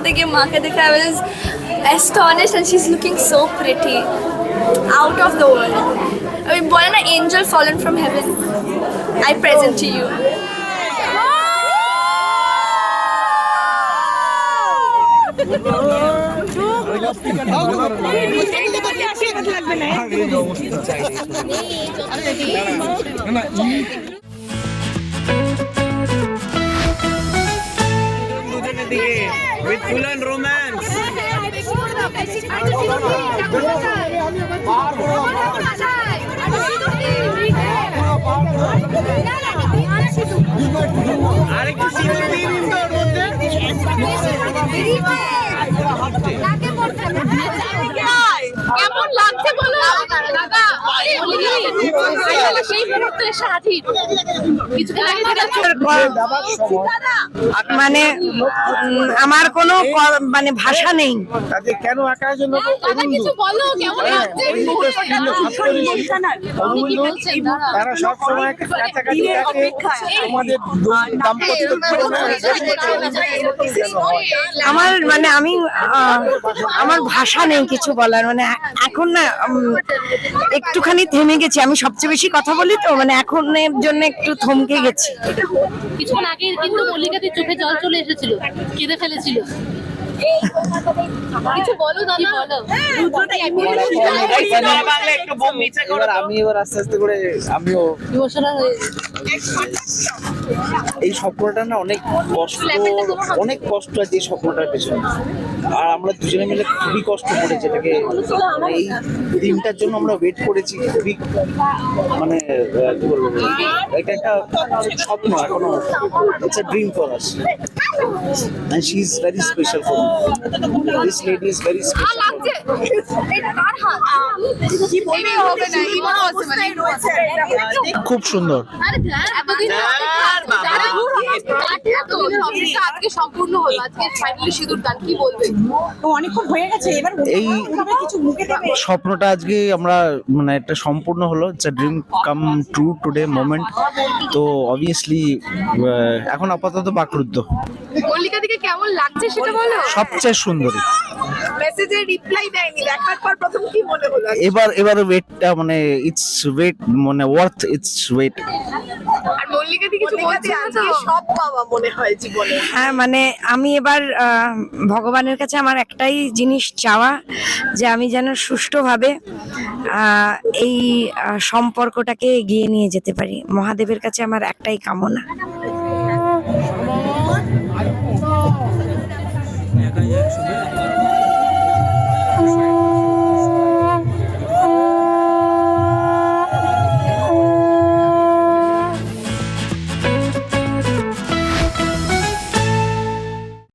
থেকে মাকে দেখে I was astonished and she is looking so pretty out of the world ওই বলে না angel fallen from heaven I present to you দুজনের With full romance আরেকটু সিঁদুর দিয়ে দিন তো ওর মধ্যে কেমন লাগছে বলো মানে আমার কোনো মানে ভাষা নেই কেন আঁকার জন্য তারা সব সময় কাছাকাছি আমাদের আমার মানে আমি আমার ভাষা নেই কিছু বলার মানে এখন না একটুখানি থেমে গেছি। আমি সবচেয়ে বেশি কথা বলি তো মানে এখন এর জন্য একটু থমকে গেছি। কিছুক্ষণ আগে কিন্তু মল্লিকাদের চোখে জল চলে এসেছিল, কেঁদে ফেলেছিল। কিছু বলো দাদা বলো? এবার আমি এবার আস্তে আস্তে করে আমিও ইমোশনাল হয়ে এই স্বপ্নটা না অনেক কষ্ট অনেক কষ্ট আছে এই স্বপ্নটার পেছনে। আর আমরা দুজনে মিলে খুবই কষ্ট করেছি এটাকে মানে এই দিনটার জন্য আমরা ওয়েট করেছি খুবই মানে কি বলব? এটা একটা স্বপ্ন এখনও। It's a dream for us and she is very special for me this lady is very special. me খুব সুন্দর। এই কিছু মুখে দেবে। স্বপ্নটা আজকে আমরা মানে একটা সম্পূর্ণ হলো it's dream come true today moment তো অবভিয়াসলি এখন আপাতত বাকরুদ্ধ মল্লিকা দিকে কেমন লাগছে সেটা বলো? সবচেয়ে সুন্দরী। মেসেজে রিপ্লাই দেয়নি দেখার পর প্রথম কি মনে হলো? এবার এবার ওয়েটটা মানে ইটস ওয়েট মানে ওয়ার্থ ইটস ওয়েট আর মল্লিকা দিকে কিছু বলছে না সব পাওয়া মনে হয় জীবনে। হ্যাঁ মানে আমি এবার আহ, ভগবানের কাছে আমার একটাই জিনিস চাওয়া যে আমি যেন সুষ্ঠুভাবে আহ, এই সম্পর্কটাকে এগিয়ে নিয়ে যেতে পারি। মহাদেবের কাছে আমার একটাই কামনা।